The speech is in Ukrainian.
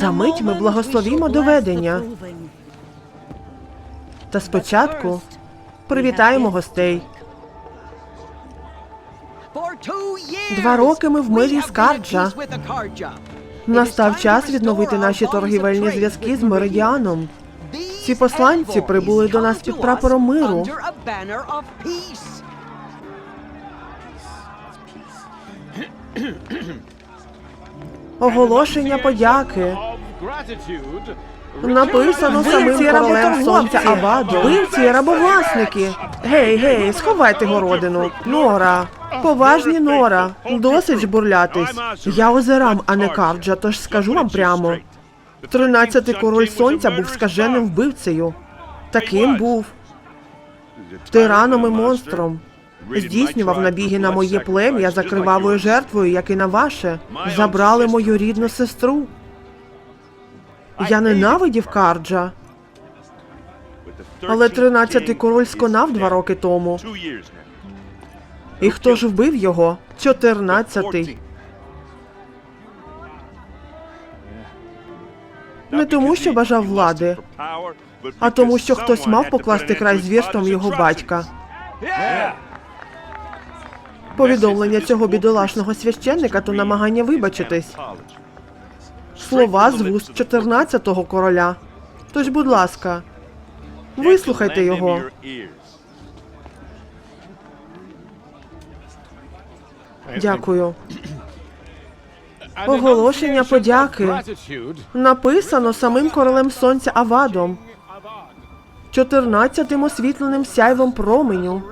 За мить ми благословімо доведення. Та спочатку привітаємо гостей. Два роки ми в мирі з Карджа. Настав час відновити наші торгівельні зв'язки з Меридіаном. Ці посланці прибули до нас під прапором миру. Оголошення подяки. Написано самим королем сонця. Авадо. Вбивці рабовласники. Гей, гей, сховайте городину. Нора. Поважні Нора. Досить жбурлятись. Я озерам, а не карджа, тож скажу вам прямо. Тринадцятий король сонця був скаженим вбивцею. Таким був тираном і монстром. Здійснював набіги на моє плем'я за кривавою жертвою, як і на ваше. Забрали мою рідну сестру. Я ненавидів Карджа, але тринадцятий король сконав два роки тому. І хто ж вбив його? Чотирнадцятий. Не тому, що бажав влади, а тому, що хтось мав покласти край звірствам його батька. Повідомлення цього бідолашного священника то намагання вибачитись. Слова з вуст 14-го короля. Тож, будь ласка, вислухайте його. Дякую. Оголошення подяки. Написано самим королем сонця Авадом, 14-тим освітленим сяйвом променю.